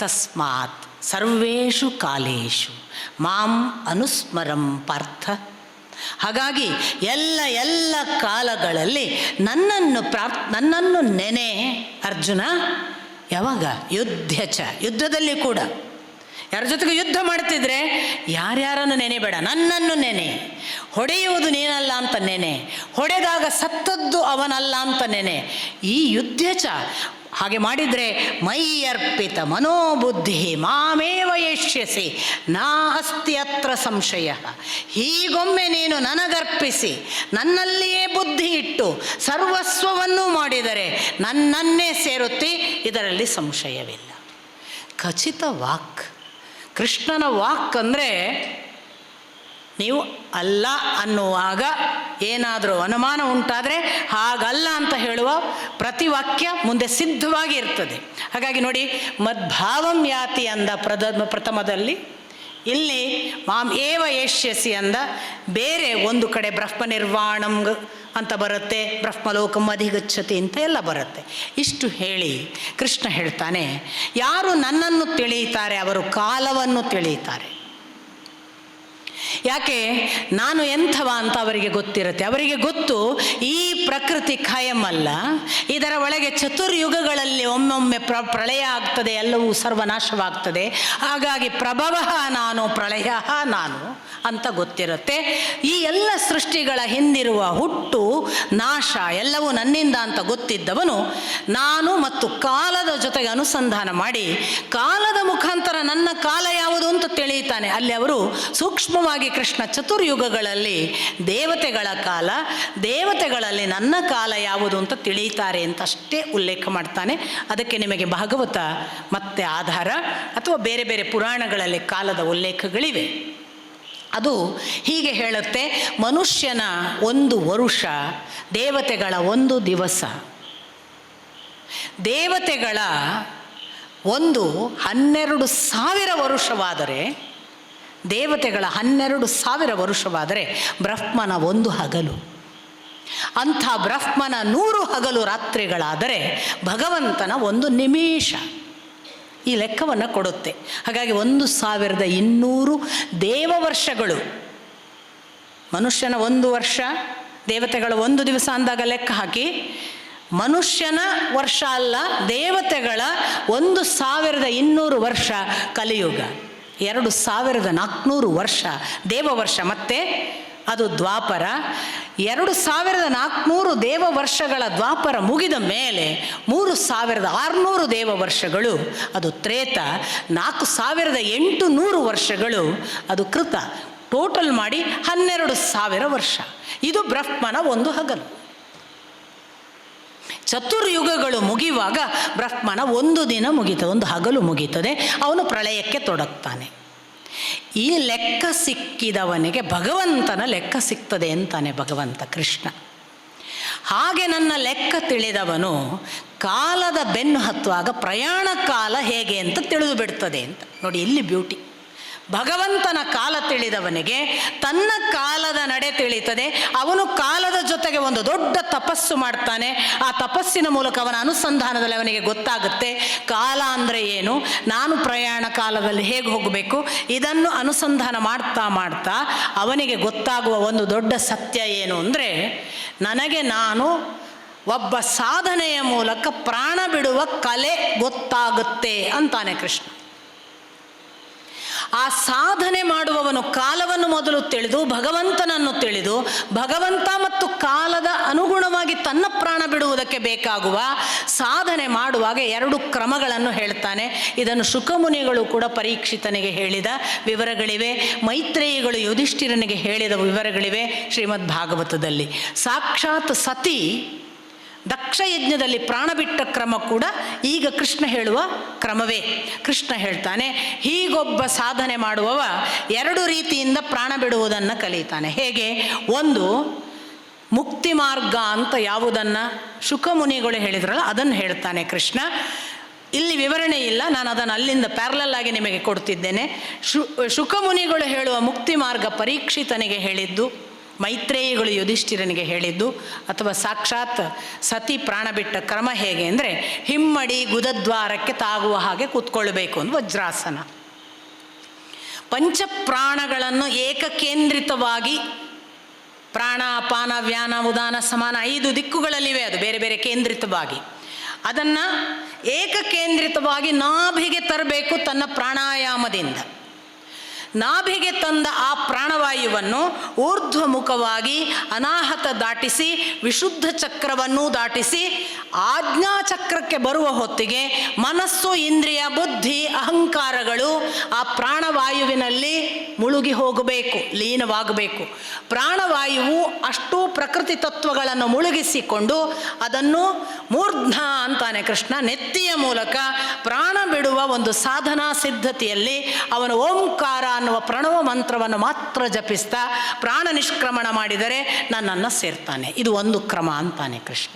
ತಸ್ಮಾತ್ ಸರ್ವೇಷು ಕಾಲೇಶು ಮಾಂ ಅನುಸ್ಮರಂ ಪಾರ್ಥ ಹಾಗಾಗಿ ಎಲ್ಲ ಎಲ್ಲ ಕಾಲಗಳಲ್ಲಿ ನನ್ನನ್ನು ಪ್ರಾಪ್ ನನ್ನನ್ನು ನೆನೆ ಅರ್ಜುನ ಯಾವಾಗ? ಯುದ್ಧ ಚ, ಯುದ್ಧದಲ್ಲಿ ಕೂಡ. ಯಾರ ಜೊತೆಗೆ ಯುದ್ಧ ಮಾಡ್ತಿದ್ರೆ ಯಾರ್ಯಾರನ್ನು ನೆನೆಬೇಡ ನನ್ನನ್ನು ನೆನೆ. ಹೊಡೆಯುವುದು ನೀನಲ್ಲ ಅಂತ ನೆನೆ. ಹೊಡೆದಾಗ ಸತ್ತದ್ದು ಅವನಲ್ಲ ಅಂತ ನೆನೆ. ಈ ಯುದ್ಧ ಚ ಹಾಗೆ ಮಾಡಿದರೆ ಮೈ ಅರ್ಪಿತ ಮನೋಬುದ್ಧಿ ಮಾಮೇವ ಯಶ್ಯಸಿ. ನಾ ಅಸ್ತಿ ಅತ್ರ ಸಂಶಯ. ಹೀಗೊಮ್ಮೆ ನೀನು ನನಗರ್ಪಿಸಿ, ನನ್ನಲ್ಲಿಯೇ ಬುದ್ಧಿ ಇಟ್ಟು, ಸರ್ವಸ್ವವನ್ನು ಮಾಡಿದರೆ ನನ್ನನ್ನೇ ಸೇರುತ್ತಿ, ಇದರಲ್ಲಿ ಸಂಶಯವಿಲ್ಲ. ಖಚಿತ ವಾಕ್. ಕೃಷ್ಣನ ವಾಕ್ ಅಂದರೆ ನೀವು ಅಲ್ಲ ಅನ್ನುವಾಗ ಏನಾದರೂ ಅನುಮಾನ ಉಂಟಾದರೆ ಹಾಗಲ್ಲ ಅಂತ ಹೇಳುವ ಪ್ರತಿ ವಾಕ್ಯ ಮುಂದೆ ಸಿದ್ಧವಾಗಿ ಇರ್ತದೆ. ಹಾಗಾಗಿ ನೋಡಿ, ಮದ್ಭಾವಂ ಯಾತಿ ಅಂದ ಪ್ರಥಮದಲ್ಲಿ, ಇಲ್ಲಿ ಮಾಂ ಏವ ಯಶ್ಯಸಿ ಅಂದ, ಬೇರೆ ಒಂದು ಕಡೆ ಬ್ರಹ್ಮ ನಿರ್ವಾಣಂ ಅಂತ ಬರುತ್ತೆ, ಬ್ರಹ್ಮಲೋಕಂ ಅಧಿಗಚ್ಚತಿ ಅಂತ ಎಲ್ಲ ಬರುತ್ತೆ. ಇಷ್ಟು ಹೇಳಿ ಕೃಷ್ಣ ಹೇಳ್ತಾನೆ, ಯಾರು ನನ್ನನ್ನು ತಿಳಿಯುತ್ತಾರೆ ಅವರು ಕಾಲವನ್ನು ತಿಳಿಯುತ್ತಾರೆ. ಯಾಕೆ? ನಾನು ಎಂಥವ ಅಂತ ಅವರಿಗೆ ಗೊತ್ತಿರುತ್ತೆ. ಅವರಿಗೆ ಗೊತ್ತು, ಈ ಪ್ರಕೃತಿ ಖಾಯಂ ಅಲ್ಲ. ಇದರ ಒಳಗೆ ಚತುರ್ಯುಗಗಳಲ್ಲಿ ಒಮ್ಮೊಮ್ಮೆ ಪ್ರ, ಪ್ರಳಯ ಆಗ್ತದೆ, ಎಲ್ಲವೂ ಸರ್ವನಾಶವಾಗ್ತದೆ. ಹಾಗಾಗಿ ಪ್ರಭವ ನಾನು, ಪ್ರಳಯ ನಾನು ಅಂತ ಗೊತ್ತಿರುತ್ತೆ. ಈ ಎಲ್ಲ ಸೃಷ್ಟಿಗಳ ಹಿಂದಿರುವ ಹುಟ್ಟು, ನಾಶ, ಎಲ್ಲವೂ ನನ್ನಿಂದ ಅಂತ ಗೊತ್ತಿದ್ದವನು, ನಾನು ಮತ್ತು ಕಾಲದ ಜೊತೆಗೆ ಅನುಸಂಧಾನ ಮಾಡಿ, ಕಾಲದ ಮುಖಾಂತರ ನನ್ನ ಕಾಲ ಯಾವುದು ಅಂತ ತಿಳಿಯುತ್ತಾನೆ. ಅಲ್ಲಿ ಅವರು ಸೂಕ್ಷ್ಮವಾಗಿ ಕೃಷ್ಣ ಚತುರ್ಯುಗಗಳಲ್ಲಿ ದೇವತೆಗಳ ಕಾಲ, ದೇವತೆಗಳಲ್ಲಿ ನನ್ನ ಕಾಲ ಯಾವುದು ಅಂತ ತಿಳಿಯುತ್ತಾರೆ ಅಂತ ಅಷ್ಟೇ ಉಲ್ಲೇಖ ಮಾಡ್ತಾನೆ. ಅದಕ್ಕೆ ನಿಮಗೆ ಭಾಗವತ ಮತ್ತೆ ಆಧಾರ ಅಥವಾ ಬೇರೆ ಬೇರೆ ಪುರಾಣಗಳಲ್ಲಿ ಕಾಲದ ಉಲ್ಲೇಖಗಳಿವೆ. ಅದು ಹೀಗೆ ಹೇಳುತ್ತೆ, ಮನುಷ್ಯನ ಒಂದು ವರುಷ, ದೇವತೆಗಳ ಒಂದು ದಿವಸ. ದೇವತೆಗಳ ಒಂದು ಹನ್ನೆರಡು ಸಾವಿರ ವರುಷವಾದರೆ ದೇವತೆಗಳ ಹನ್ನೆರಡು ಸಾವಿರ ವರುಷವಾದರೆ ಬ್ರಹ್ಮನ ಒಂದು ಹಗಲು. ಅಂಥ ಬ್ರಹ್ಮನ ನೂರು ಹಗಲು ರಾತ್ರಿಗಳಾದರೆ ಭಗವಂತನ ಒಂದು ನಿಮಿಷ. ಈ ಲೆಕ್ಕವನ್ನು ಕೊಡುತ್ತೆ. ಹಾಗಾಗಿ ಒಂದು ಸಾವಿರದ ಇನ್ನೂರು ದೇವ ವರ್ಷಗಳು. ಮನುಷ್ಯನ ಒಂದು ವರ್ಷ, ದೇವತೆಗಳ ಒಂದು ದಿವಸ ಅಂದಾಗ ಲೆಕ್ಕ ಹಾಕಿ. ಮನುಷ್ಯನ ವರ್ಷ ಅಲ್ಲ, ದೇವತೆಗಳ ಒಂದು ಸಾವಿರದ ಇನ್ನೂರು ವರ್ಷ ಕಲಿಯುಗ. ಎರಡು ಸಾವಿರದ ನಾಲ್ಕುನೂರು ವರ್ಷ ದೇವವರ್ಷ ಮತ್ತೆ ಅದು ದ್ವಾಪರ. ಎರಡು ಸಾವಿರದ ನಾಲ್ಕುನೂರು ದೇವ ವರ್ಷಗಳ ದ್ವಾಪರ ಮುಗಿದ ಮೇಲೆ ಮೂರು ಸಾವಿರದ ಆರುನೂರು ದೇವ ವರ್ಷಗಳು, ಅದು ತ್ರೇತ. ನಾಲ್ಕು ಸಾವಿರದ ಎಂಟು ನೂರು ವರ್ಷಗಳು, ಅದು ಕೃತ. ಟೋಟಲ್ ಮಾಡಿ ಹನ್ನೆರಡು ಸಾವಿರ ವರ್ಷ. ಇದು ಬ್ರಹ್ಮನ ಒಂದು ಹಗಲು. ಚತುರ್ಯುಗಗಳು ಮುಗಿಯುವಾಗ ಬ್ರಹ್ಮನ ಒಂದು ದಿನ ಮುಗೀತದೆ, ಒಂದು ಹಗಲು ಮುಗೀತದೆ. ಅವನು ಪ್ರಳಯಕ್ಕೆ ತೊಡಗ್ತಾನೆ. ಈ ಲೆಕ್ಕ ಸಿಕ್ಕಿದವನಿಗೆ ಭಗವಂತನ ಲೆಕ್ಕ ಸಿಗ್ತದೆ ಅಂತಾನೆ ಭಗವಂತ ಕೃಷ್ಣ. ಹಾಗೆ ನನ್ನ ಲೆಕ್ಕ ತಿಳಿದವನು ಕಾಲದ ಬೆನ್ನು ಹತ್ತುವಾಗ ಪ್ರಯಾಣ ಕಾಲ ಹೇಗೆ ಅಂತ ತಿಳಿದು ಬಿಡ್ತದೆ ಅಂತ. ನೋಡಿ, ಇಲ್ಲಿ ಬ್ಯೂಟಿ ಭಗವಂತನ ಕಾಲ ತಿಳಿದವನಿಗೆ ತನ್ನ ಕಾಲದ ನಡೆ ತಿಳಿಯುತ್ತದೆ. ಅವನು ಕಾಲದ ಜೊತೆಗೆ ಒಂದು ದೊಡ್ಡ ತಪಸ್ಸು ಮಾಡ್ತಾನೆ. ಆ ತಪಸ್ಸಿನ ಮೂಲಕ ಅವನ ಅನುಸಂಧಾನದಲ್ಲಿ ಅವನಿಗೆ ಗೊತ್ತಾಗುತ್ತೆ, ಕಾಲ ಅಂದರೆ ಏನು? ನಾನು ಪ್ರಯಾಣ ಕಾಲದಲ್ಲಿ ಹೇಗೆ ಹೋಗಬೇಕು? ಇದನ್ನು ಅನುಸಂಧಾನ ಮಾಡ್ತಾ ಮಾಡ್ತಾ ಅವನಿಗೆ ಗೊತ್ತಾಗುವ ಒಂದು ದೊಡ್ಡ ಸತ್ಯ ಏನು ಅಂದರೆ, ನನಗೆ ನಾನು ಒಬ್ಬ ಸಾಧನೆಯ ಮೂಲಕ ಪ್ರಾಣ ಬಿಡುವ ಕಲೆ ಗೊತ್ತಾಗುತ್ತೆ ಅಂತಾನೆ ಕೃಷ್ಣ. ಆ ಸಾಧನೆ ಮಾಡುವವನು ಕಾಲವನ್ನು ಮೊದಲು ತಿಳಿದು ಭಗವಂತನನ್ನು ತಿಳಿದು ಭಗವಂತ ಮತ್ತು ಕಾಲದ ಅನುಗುಣವಾಗಿ ತನ್ನ ಪ್ರಾಣ ಬಿಡುವುದಕ್ಕೆ ಬೇಕಾಗುವ ಸಾಧನೆ ಮಾಡುವಾಗ ಎರಡು ಕ್ರಮಗಳನ್ನು ಹೇಳ್ತಾನೆ. ಇದನ್ನು ಶುಕಮುನಿಗಳು ಕೂಡ ಪರೀಕ್ಷಿತನಿಗೆ ಹೇಳಿದ ವಿವರಗಳಿವೆ. ಮೈತ್ರೇಯಿಗಳು ಯುಧಿಷ್ಠಿರನಿಗೆ ಹೇಳಿದ ವಿವರಗಳಿವೆ ಶ್ರೀಮದ್ ಭಾಗವತದಲ್ಲಿ ಸಾಕ್ಷಾತ್ ಸತಿ ದಕ್ಷ ಯಜ್ಞದಲ್ಲಿ ಪ್ರಾಣ ಬಿಟ್ಟ ಕ್ರಮ ಕೂಡ ಈಗ ಕೃಷ್ಣ ಹೇಳುವ ಕ್ರಮವೇ. ಕೃಷ್ಣ ಹೇಳ್ತಾನೆ, ಹೀಗೊಬ್ಬ ಸಾಧನೆ ಮಾಡುವವ ಎರಡು ರೀತಿಯಿಂದ ಪ್ರಾಣ ಬಿಡುವುದನ್ನು ಕಲಿತಾನೆ. ಹೇಗೆ? ಒಂದು, ಮುಕ್ತಿ ಮಾರ್ಗ ಅಂತ ಯಾವುದನ್ನು? ಶುಕಮುನಿಗಳು ಹೇಳಿದ್ರಲ್ಲ, ಅದನ್ನು ಹೇಳ್ತಾನೆ ಕೃಷ್ಣ. ಇಲ್ಲಿ ವಿವರಣೆ ಇಲ್ಲ, ನಾನು ಅದನ್ನು ಅಲ್ಲಿಂದ ಪ್ಯಾರಲಲ್ ಆಗಿ ನಿಮಗೆ ಕೊಡ್ತಿದ್ದೇನೆ. ಶು, ಶುಕಮುನಿಗಳು ಹೇಳುವ ಮುಕ್ತಿ ಮಾರ್ಗ ಪರೀಕ್ಷಿತನಿಗೆ ಹೇಳಿದ್ದು ಮೈತ್ರೇಯಿಗಳು ಯುಧಿಷ್ಠಿರನಿಗೆ ಹೇಳಿದ್ದು, ಅಥವಾ ಸಾಕ್ಷಾತ್ ಸತಿ ಪ್ರಾಣ ಬಿಟ್ಟ ಕ್ರಮ ಹೇಗೆ ಅಂದರೆ, ಹಿಮ್ಮಡಿ ಗುದದ್ವಾರಕ್ಕೆ ತಾಗುವ ಹಾಗೆ ಕೂತ್ಕೊಳ್ಬೇಕು ಅಂತ ವಜ್ರಾಸನ. ಪಂಚಪ್ರಾಣಗಳನ್ನು ಏಕಕೇಂದ್ರಿತವಾಗಿ ಪ್ರಾಣ ಅಪಾನ ವ್ಯಾನ, ಉದಾನ, ಸಮಾನ ಐದು ದಿಕ್ಕುಗಳಲ್ಲಿವೆ ಅದು ಬೇರೆ ಬೇರೆ ಕೇಂದ್ರಿತವಾಗಿ. ಅದನ್ನು ಏಕಕೇಂದ್ರಿತವಾಗಿ ನಾಭಿಗೆ ತರಬೇಕು ತನ್ನ ಪ್ರಾಣಾಯಾಮದಿಂದ. ನಾಭಿಗೆ ತಂದ ಆ ಪ್ರಾಣವಾಯುವನ್ನು ಊರ್ಧ್ವಮುಖವಾಗಿ ಅನಾಹತ ದಾಟಿಸಿ, ವಿಶುದ್ಧ ಚಕ್ರವನ್ನು ದಾಟಿಸಿ, ಆಜ್ಞಾ ಚಕ್ರಕ್ಕೆ ಬರುವ ಹೊತ್ತಿಗೆ ಮನಸ್ಸು, ಇಂದ್ರಿಯ, ಬುದ್ಧಿ, ಅಹಂಕಾರಗಳು ಆ ಪ್ರಾಣವಾಯುವಿನಲ್ಲಿ ಮುಳುಗಿ ಹೋಗಬೇಕು, ಲೀನವಾಗಬೇಕು. ಪ್ರಾಣವಾಯುವು ಅಷ್ಟೂ ಪ್ರಕೃತಿ ತತ್ವಗಳನ್ನು ಮುಳುಗಿಸಿಕೊಂಡು ಅದನ್ನು ಮೂರ್ಧ್ನ ಅಂತಾನೆ ಕೃಷ್ಣ, ನೆತ್ತಿಯ ಮೂಲಕ ಪ್ರಾಣ ಬಿಡುವ ಒಂದು ಸಾಧನಾ ಸಿದ್ಧತೆಯಲ್ಲಿ ಅವನು ಓಂಕಾರ ಅನ್ನುವ ಪ್ರಣವ ಮಂತ್ರವನ್ನು ಮಾತ್ರ ಜಪಿಸ್ತಾ ಪ್ರಾಣ ನಿಷ್ಕ್ರಮಣ ಮಾಡಿದರೆ ನನ್ನನ್ನು ಸೇರ್ತಾನೆ. ಇದು ಒಂದು ಕ್ರಮ ಅಂತಾನೆ ಕೃಷ್ಣ.